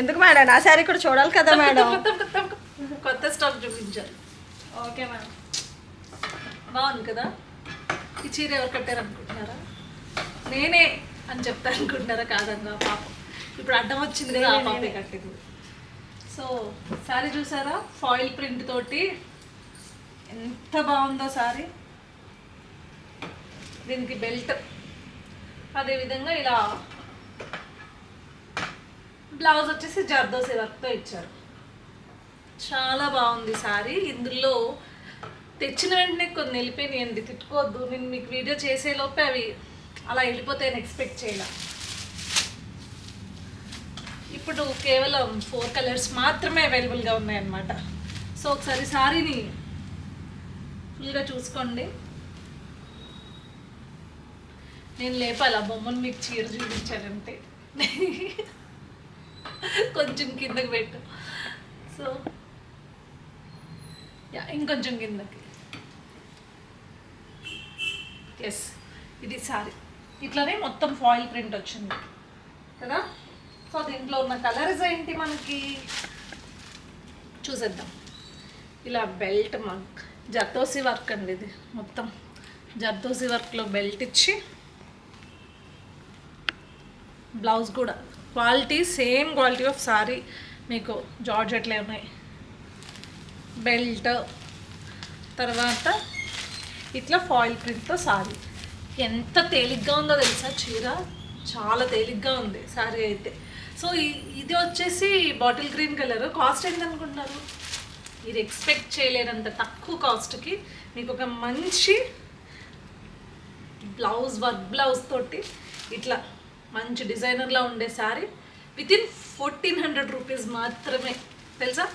ఎందుకు మేడం? నా శారీ కూడా చూడాలి కదా మేడం. కొత్త స్టాక్ చూపించారు. Okay madam. బాగుంది కదా? ఈ చీర ఎవరు కట్టారు అనుకుంటున్నారా నేనే అని చెప్తా అనుకుంటున్నారా కాదంగా పాపం. ఇప్పుడు అడ్డం వచ్చింది కదా ఆ పాపే కట్టింది. సో శారీ చూసారా? ఫాయిల్ ప్రింట్ తోటి. ఎంత బాగుందో శారీ. దీనికి బెల్ట్. అదేవిధంగా ఇలా బ్లౌజ్ వచ్చేసి జర్దోసి వర్క్తో ఇచ్చారు. చాలా బాగుంది సారీ. ఇందులో తెచ్చిన వెంటనే కొన్ని వెళ్ళిపోయినాయండి. తిట్టుకోవద్దు. నేను మీకు వీడియో చేసే లోపే అవి అలా వెళ్ళిపోతాయని ఎక్స్పెక్ట్ చేయలే. ఇప్పుడు కేవలం ఫోర్ కలర్స్ మాత్రమే అవైలబుల్గా ఉన్నాయన్నమాట. సో ఒకసారి సారీని ఫుల్గా చూసుకోండి. నేను లేపాల? బొమ్మను మీకు చీర చూపించానంటే కొంచెం కిందకి పెట్టు. సో యా ఇంకొంచెం కిందకి. ఎస్ ఇది సారీ ఇట్లానే మొత్తం ఫాయిల్ ప్రింట్ వచ్చింది. కదా? సో దీంట్లో ఉన్న కలర్స్ ఏంటి మనకి? చూసేద్దాం. ఇలా బెల్ట్ మన జర్దోసి వర్క్ అండి ఇది మొత్తం. జర్దోసి వర్క్లో బెల్ట్ ఇచ్చి బ్లౌజ్ కూడా. Quality same quality of sari మీకు జార్జెట్లే ఉన్నాయి. బెల్ట్ తర్వాత ఇట్లా ఫాయిల్ ప్రింట్తో సారీ. ఎంత తేలిగ్గా ఉందో తెలుసా చీర? చాలా తేలిగ్గా ఉంది సారీ అయితే. సో ఇది వచ్చేసి బాటిల్ గ్రీన్ కలర్. కాస్ట్ ఎంత అనుకుంటున్నారు మీరు ఎక్స్పెక్ట్ చేయలేనంత తక్కువ కాస్ట్కి మీకు ఒక మంచి బ్లౌజ్ వర్క్ బ్లౌజ్ తోటి ఇట్లా మంచి డిజైనర్లా ఉండే sari with in fourteen hundred rupees మాత్రమే. తెలుసా?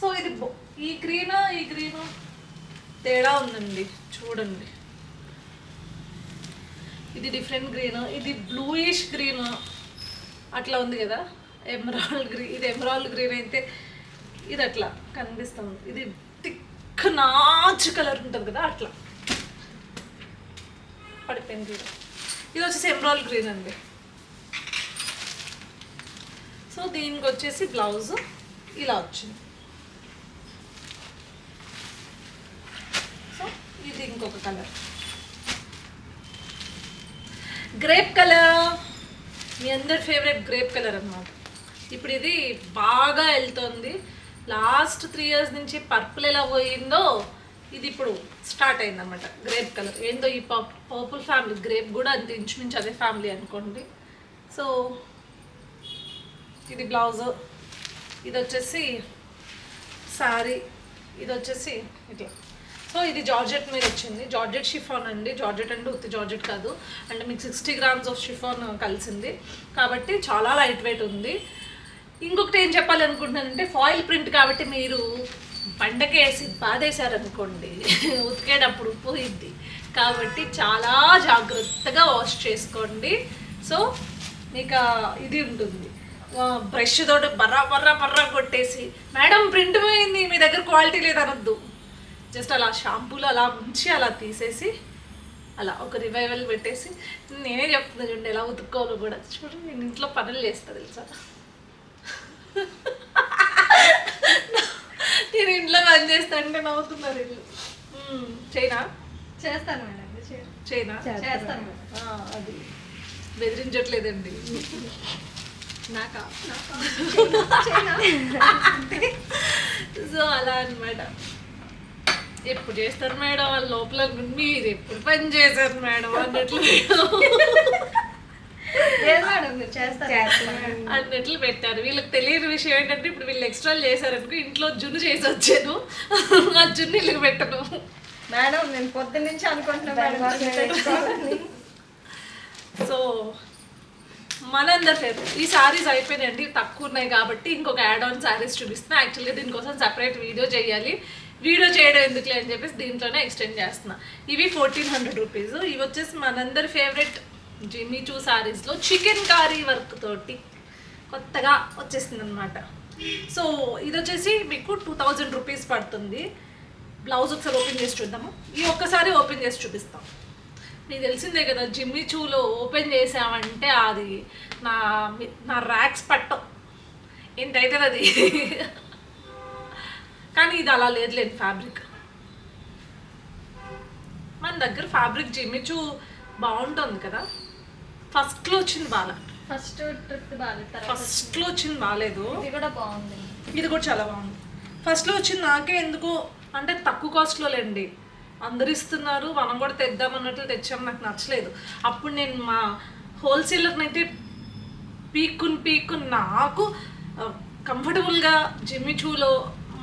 సో ఇది ఈ గ్రీన్ ఈ గ్రీన్? తేడా ఉందండి చూడండి. ఇది డిఫరెంట్ గ్రీన్ ఇది బ్లూయిష్ గ్రీన్? అట్లా ఉంది కదా ఎమరాల్డ్ గ్రీన్ ఇది ఎమరాల్డ్ గ్రీన్ అయితే ఇది అట్లా కనిపిస్తుంది. ఇది థిక్ నాచు కలర్ ఉంటుంది కదా అట్లా. పడిపోయింది ఇది వచ్చేసి ఎమరాల్డ్ గ్రీన్ అండి. సో దీనికి వచ్చేసి బ్లౌజ్ ఇలా వచ్చింది. సో ఇది ఇంకొక కలర్. Grape colour. మీ అందరి ఫేవరెట్ గ్రేప్ కలర్ అన్నమాట. ఇప్పుడు ఇది బాగా వెళ్తుంది. లాస్ట్ త్రీ ఇయర్స్ నుంచి పర్పుల్ ఎలా పోయిందో ఇది ఇప్పుడు స్టార్ట్ అయిందన్నమాట. గ్రేప్ కలర్ ఏందో ఈ పర్పుల్ ఫ్యామిలీ గ్రేప్ కూడా అంత ఇంచుమించు అదే ఫ్యామిలీ అనుకోండి. సో ఇది బ్లౌజ్ ఇది వచ్చేసి శారీ ఇది వచ్చేసి ఇట్లా. సో ఇది జార్జెట్ మీద వచ్చింది. జార్జెట్ షిఫాన్ అండి. జార్జెట్ అంటే ఉత్తి జార్జెట్ కాదు. అంటే మీకు సిక్స్టీ గ్రామ్స్ ఆఫ్ షిఫాన్ కలిసింది. కాబట్టి చాలా లైట్ వెయిట్ ఉంది. ఇంకొకటి ఏం చెప్పాలి అనుకుంటున్నానంటే ఫాయిల్ ప్రింట్ కాబట్టి మీరు బండకేసి బాధేశారనుకోండి ఉతికేటప్పుడు పోయింది కాబట్టి చాలా జాగ్రత్తగా వాష్ చేసుకోండి. సో మీకు ఇది ఉంటుంది. బ్రష్ తోటి బర్రా బర్రా బర్రా కొట్టేసి మేడం ప్రింట్ పోయింది మీ దగ్గర క్వాలిటీ లేదనొద్దు. జస్ట్ అలా షాంపూలు అలా ఉంచి అలా తీసేసి అలా ఒక రివైవల్ పెట్టేసి నేనే చెప్తున్నా చూడండి ఎలా ఉతుక్కోవాలో కూడా. చూడండి నేను ఇంట్లో పనులు చేస్తా తెలుసా? నేను ఇంట్లో పని చేస్తా అంటే నవ్వుతున్నారు ఇల్లు. చైనా చేస్తాను మేడం చైనా చేస్తాను. అది. బెదిరించట్లేదండి. నాకా? సో అలా అన్నమాట. ఎప్పుడు చేస్తారు మేడం? వాళ్ళ లోపల మీరు ఎప్పుడు పని చేశారు మేడం? అన్నట్లు. అన్నట్లు పెట్టారు. వీళ్ళకి తెలియని విషయం ఏంటంటే ఇప్పుడు వీళ్ళు ఎక్స్ట్రా చేశారనుకో ఇంట్లో జున్ను చేసి వచ్చాను. ఆ జున్ను వీళ్ళకి పెట్టను. మేడం నేను పొద్దున్న నుంచి అనుకుంటున్నా మేడం మీరు తెచ్చుకోవాలని. సో మనందరి ఫేవరెట్ ఈ సారీస్ అయిపోయినాయండి. తక్కువ ఉన్నాయి కాబట్టి ఇంకొక యాడ్ ఆన్ సారీస్ చూపిస్తున్నా. యాక్చువల్గా దీనికోసం సపరేట్ వీడియో చేయాలి. వీడియో చేయడం ఎందుకులే అని చెప్పేసి దీంట్లోనే ఎక్స్టెండ్ చేస్తున్నా. ఇవి ఫోర్టీన్ హండ్రెడ్ రూపీస్ ఇవి వచ్చేసి మనందరి ఫేవరెట్ జిమ్మి చూ సారీస్లో చికెన్ కారీ వర్క్ తోటి కొత్తగా వచ్చేసింది అనమాట సో ఇది వచ్చేసి మీకు టూ థౌజండ్ రూపీస్ పడుతుంది. బ్లౌజ్ ఒకసారి ఓపెన్ చేసి చూద్దాము. ఈ ఒక్కసారి ఓపెన్ చేసి చూపిస్తాం. నీకు తెలిసిందే కదా జిమ్మి చూలో ఓపెన్ చేసామంటే అది నా నా ర్యాక్స్ పట్టం. ఎంత అవుతుంది అది? కానీ ఇది అలా లేదు లేదు ఫ్యాబ్రిక్ మన దగ్గర ఫ్యాబ్రిక్ జిమ్మిచూ బాగుంటుంది కదా. ఫస్ట్లో వచ్చింది బాగా ఫస్ట్ ట్రిప్ బాగాలేదు తర్వాత ఫస్ట్లో వచ్చింది. బాగాలేదు ఇది కూడా బాగుంది. ఇది కూడా చాలా బాగుంది. ఫస్ట్లో వచ్చింది నాకే ఎందుకు? అంటే తక్కువ కాస్ట్లో లేండి. అందరు ఇస్తున్నారు మనం కూడా తెద్దాం అన్నట్లు తెచ్చాం నాకు నచ్చలేదు. అప్పుడు నేను మా హోల్సేలర్నైతే పీక్కుని పీక్కుని నాకు కంఫర్టబుల్గా జిమ్మిచూలో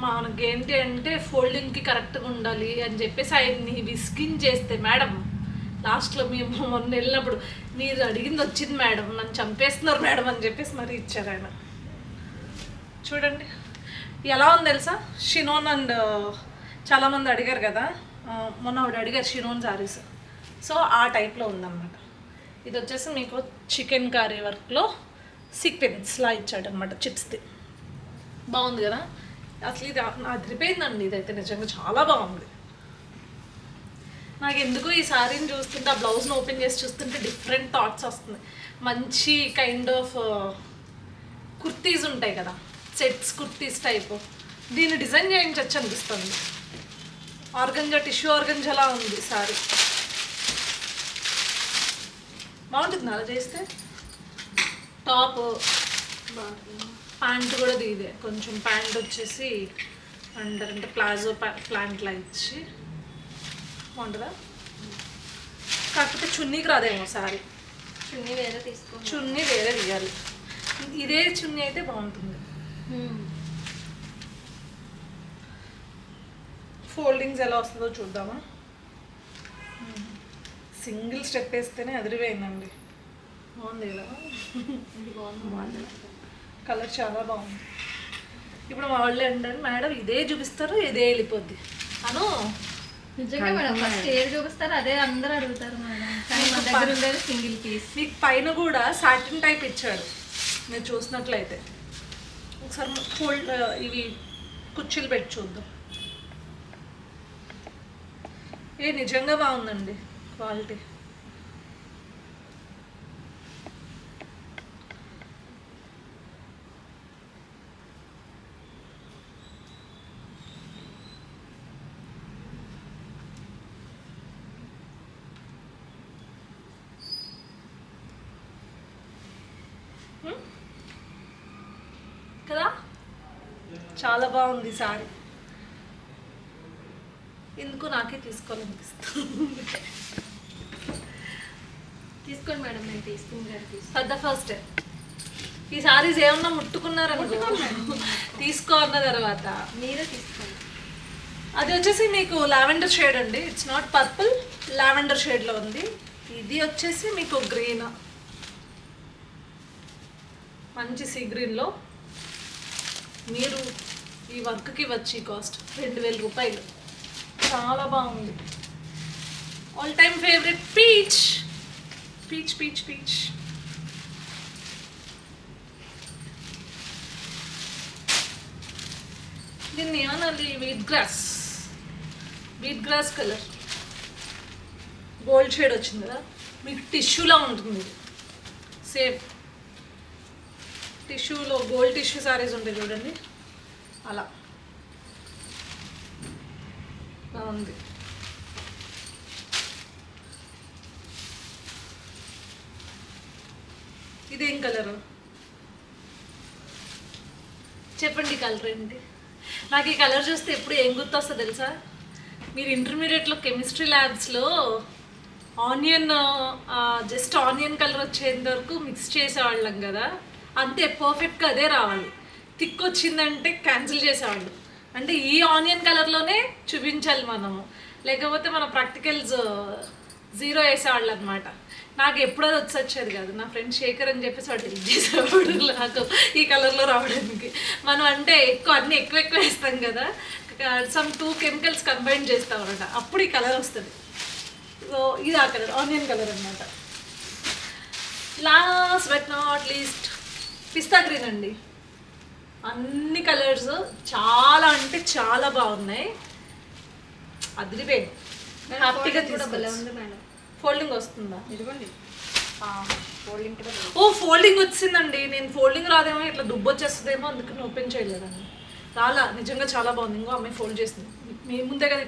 మనకి ఏంటి అంటే ఫోల్డింగ్కి కరెక్ట్గా ఉండాలి అని చెప్పేసి ఆయన్ని విస్కిన్ చేస్తే మేడం లాస్ట్లో మేము మొన్న వెళ్ళినప్పుడు మీరు అడిగింది వచ్చింది మేడం నన్ను చంపేస్తున్నారు మేడం అని చెప్పేసి మరీ ఇచ్చారు ఆయన. చూడండి. ఎలా ఉంది తెలుసా? షినోన్ అండ్ చాలామంది అడిగారు కదా. మొన్న ఆవిడ అడిగారు షినోన్ సారీస్ సో ఆ టైప్లో ఉందన్నమాట. ఇది వచ్చేసి మీకు చికెన్ కర్రీ వర్క్లో సీక్వెన్స్లా ఇచ్చాడనమాట చిప్స్ది బాగుంది కదా? అసలు ఇది అదిరిపోయిందండి ఇదైతే నిజంగా చాలా బాగుంది. నాకు ఎందుకు ఈ సారీని చూస్తుంటే ఆ బ్లౌజ్ని ఓపెన్ చేసి చూస్తుంటే డిఫరెంట్ థాట్స్ వస్తుంది. మంచి కైండ్ ఆఫ్ uh, కుర్తీస్ ఉంటాయి కదా సెట్స్ కుర్తీస్ టైప్ దీన్ని డిజైన్ చేయించవచ్చు అనిపిస్తుంది. ఆర్గంజా టిష్యూ ఆర్గంజలా ఉంది సారీ. బాగుంటుంది అలా చేస్తే? టాప్ ప్యాంట్ కూడా దీదే. కొంచెం ప్యాంట్ వచ్చేసి అండర్ అంటే ప్లాజో ప్లాంట్లా ఇచ్చి. బాగుంటుందా? కాకపోతే చున్నీకి రాదేమో సారీ. చున్నీ వేరే తీసుకోండి చున్నీ వేరే తీయాలి. ఇదే చున్నీ అయితే బాగుంటుంది. ఫోల్డింగ్స్ ఎలా వస్తుందో చూద్దామా? సింగిల్ స్టెప్ వేస్తేనే అదిరిపోయిందండి. బాగుంది. బాగుంది. కలర్ చాలా బాగుంది. ఇప్పుడు మా వాళ్ళు ఏంటంటే మేడం ఇదే చూపిస్తారు ఇదే వెళ్ళిపోద్ది. అను నిజంగా మేడం ఫస్ట్ ఏది చూపిస్తారు అదే అందరూ అడుగుతారు మేడం. కానీ మన దగ్గర ఉండేది సింగిల్ పీస్. మీకు పైన కూడా సాటిన్ టైప్ ఇచ్చాడు. మీరు చూసినట్లయితే. ఒకసారి ఫోల్డ్ ఇవి కుర్చీలు పెట్టి చూద్దాం. ఏ నిజంగా బాగుందండి క్వాలిటీ. కదా? చాలా బాగుంది సారీ. ఎందుకు నాకే తీసుకోవాలనిపిస్తుంది. తీసుకోండి మేడం నేను తీసుకుంటాను తీసుకోండి. పెద్ద ఫస్ట్ ఈ సారీస్ ఏమన్నా ముట్టుకున్నారనుకో తీసుకో అన్న తర్వాత. మీరే తీసుకోండి. అది వచ్చేసి మీకు లావెండర్ షేడ్ అండి. ఇట్స్ నాట్ పర్పుల్ లావెండర్ షేడ్లో ఉంది. ఇది వచ్చేసి మీకు గ్రీన్. మంచి సీ గ్రీన్లో మీరు ఈ వర్క్కి వచ్చి కాస్ట్ రెండు వేల రూపాయలు. చాలా బాగుంది. All time favourite peach peach peach peach దీన్ని ఏమనాలి wheat grass wheat grass colour gold shade వచ్చింది కదా? మీకు టిష్యూలా ఉంటుంది. సేఫ్ సేమ్ టిష్యూలో గోల్డ్ టిష్యూ సారీస్ ఉంటాయి చూడండి. అలా. బాగుంది ఇదేం కలరు? చెప్పండి కలర్ ఏంటి? నాకు ఈ కలర్ చూస్తే ఎప్పుడు ఏం గుర్తొస్తా తెలుసా? మీరు ఇంటర్మీడియట్లో కెమిస్ట్రీ ల్యాబ్స్లో ఆనియన్ జస్ట్ ఆనియన్ కలర్ వచ్చేంత వరకు మిక్స్ చేసేవాళ్ళం కదా. అంతే పర్ఫెక్ట్గా అదే రావాలి. థిక్ వచ్చిందంటే క్యాన్సిల్ చేసేవాళ్ళు. అంటే ఈ ఆనియన్ కలర్లోనే చూపించాలి మనము. లేకపోతే మన ప్రాక్టికల్స్ జీరో uh, వేసేవాళ్ళు అనమాట నాకు ఎప్పుడో వచ్చి వచ్చేది కాదు. నా ఫ్రెండ్ శేఖర్ అని చెప్పేసి వాడు హెల్ప్ చేసేవాడు నాకు ఈ కలర్లో రావడానికి. మనం అంటే ఎక్కువ అన్నీ ఎక్కువ ఎక్కువ వేస్తాం కదా. సమ్ టూ కెమికల్స్ కంబైన్ చేస్తాం అనమాట అప్పుడు ఈ కలర్ వస్తుంది. సో ఇది ఆ కలర్ ఆనియన్ కలర్ అనమాట last but not least pista green అండి అన్ని కలర్స్ చాలా అంటే చాలా బాగున్నాయి. అదిరిపోయింది. హ్యాపీగా మేడం. ఫోల్డింగ్ వస్తుందా? ఇదిగోండి. ఓ ఫోల్డింగ్ వచ్చిందండి. నేను ఫోల్డింగ్ రాదేమో ఇట్లా దుబ్బు వచ్చేస్తుందేమో అందుకని ఓపెన్ చేయలేదండి. రాలా నిజంగా చాలా బాగుంది. ఇంకో అమ్మాయి ఫోల్డ్ చేసింది. మీ ముందే కదా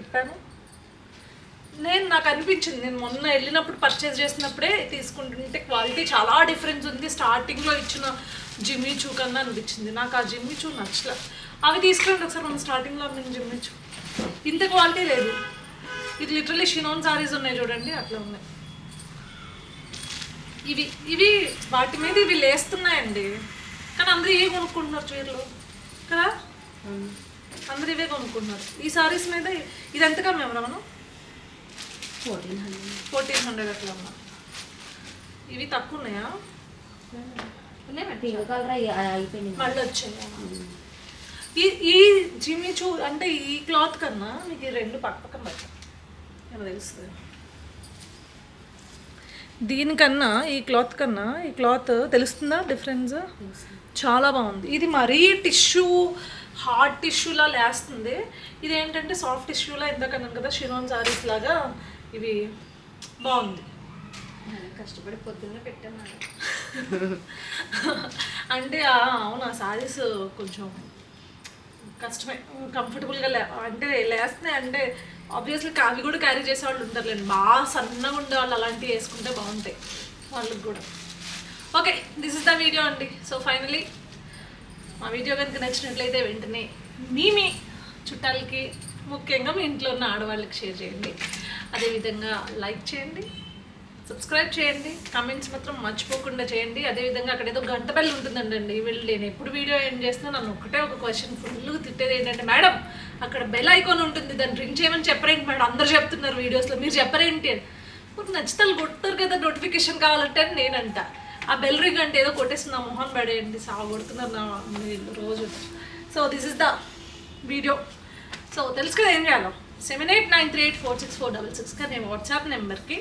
ఇప్పాను నేను నాకు అనిపించింది నేను మొన్న వెళ్ళినప్పుడు పర్చేస్ చేసినప్పుడే తీసుకుంటుంటే క్వాలిటీ చాలా డిఫరెన్స్ ఉంది. స్టార్టింగ్లో ఇచ్చిన జిమ్మి చూ కన్నా అనిపించింది. నాకు ఆ జిమ్మి చూ నచ్చలే. అవి తీసుకురండి ఒకసారి మనం స్టార్టింగ్లో నేను జిమ్మి చూ. ఇంత క్వాలిటీ లేదు. ఇది లిటరలీ షినోన్ సారీస్ ఉన్నాయి చూడండి అట్లా ఉన్నాయి. ఇవి ఇవి వాటి మీద ఇవి లేస్తున్నాయండి. కానీ అందరూ ఇవే కొనుక్కుంటున్నారు చీరలు. కదా? అందరూ ఇవే కొనుక్కుంటున్నారు. ఈ సారీస్ మీద ఇది ఎంతగా మేము మనం ఫోర్టీన్ హండ్రెడ్ ఫోర్టీన్ హండ్రెడ్ అట్లా ఉన్నా ఇవి తక్కువ ఉన్నాయా ఉన్నాయి మేడం పింక్ కలర్ అయిపోయింది మళ్ళీ వచ్చాయా? ఈ ఈ జిమ్మి చూ అంటే ఈ క్లాత్ కన్నా మీకు ఈ రెండు పక్క పక్కన ఏమో తెలుస్తుంది. దీనికన్నా ఈ క్లాత్ కన్నా ఈ క్లాత్ తెలుస్తుందా డిఫరెన్స్? చాలా బాగుంది. ఇది మరీ టిష్యూ హార్డ్ టిష్యూలా లేస్తుంది. ఇది ఏంటంటే సాఫ్ట్ టిష్యూలా ఇందాక అన్నాను కదా షిరోన్ సారీస్ లాగా. ఇవి బాగుంది. కష్టపడి పొద్దున్నే పెట్టాను అంటే అవును ఆ సారీస్ కొంచెం కష్టమే కంఫర్టబుల్గా లే అంటే లేస్తున్నాయి. అంటే ఆబ్వియస్లీ అవి కూడా క్యారీ చేసే వాళ్ళు ఉంటారులేండి. బాగా సన్నగా ఉండే వాళ్ళు అలాంటివి వేసుకుంటే బాగుంటాయి వాళ్ళకి కూడా. Okay this is the video అండి. సో ఫైనలీ మా వీడియో కనుక నచ్చినట్లయితే వెంటనే మీ మీ చుట్టాలకి ముఖ్యంగా మీ ఇంట్లో ఉన్న ఆడవాళ్ళకి షేర్ చేయండి. అదేవిధంగా లైక్ చేయండి సబ్స్క్రైబ్ చేయండి కమెంట్స్ మాత్రం మర్చిపోకుండా చేయండి. అదేవిధంగా అక్కడ ఏదో గంట బెల్ ఉంటుందండి వీళ్ళు నేను ఎప్పుడు వీడియో ఏం చేస్తున్నా నన్ను ఒకటే ఒక క్వశ్చన్ ఫుల్గా తిట్టేది ఏంటంటే మేడం అక్కడ బెల్ ఐకాన్ ఉంటుంది దాన్ని రింగ్ చేయమని చెప్పరేంటి మేడం? అందరు చెప్తున్నారు వీడియోస్లో మీరు చెప్పరేంటి అని. మీకు నచ్చితే కొట్టారు కదా నోటిఫికేషన్ కావాలంటే అని నేనంట. ఆ బెల్ రింగ్ అంటే ఏదో కొట్టేస్తున్నా మొహం పడేయండి సాగు కొడుతున్నారు నా రోజు. So this is the video so తెలుసు కదా ఏం చేయాలో? Seven eight nine three eight four six four double six కానీ వాట్సాప్ నెంబర్కి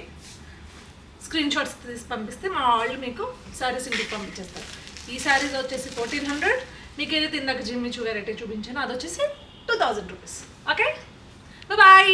స్క్రీన్ షాట్స్ తీసి పంపిస్తే మా వాళ్ళు మీకు శారీస్ ఇంటికి పంపించేస్తారు. ఈ శారీస్ వచ్చేసి ఫోర్టీన్ హండ్రెడ్ మీకు ఏదైతే ఇందాక జిమ్మి చూ వెరైటీ చూపించానో అది వచ్చేసి two thousand rupees okay bye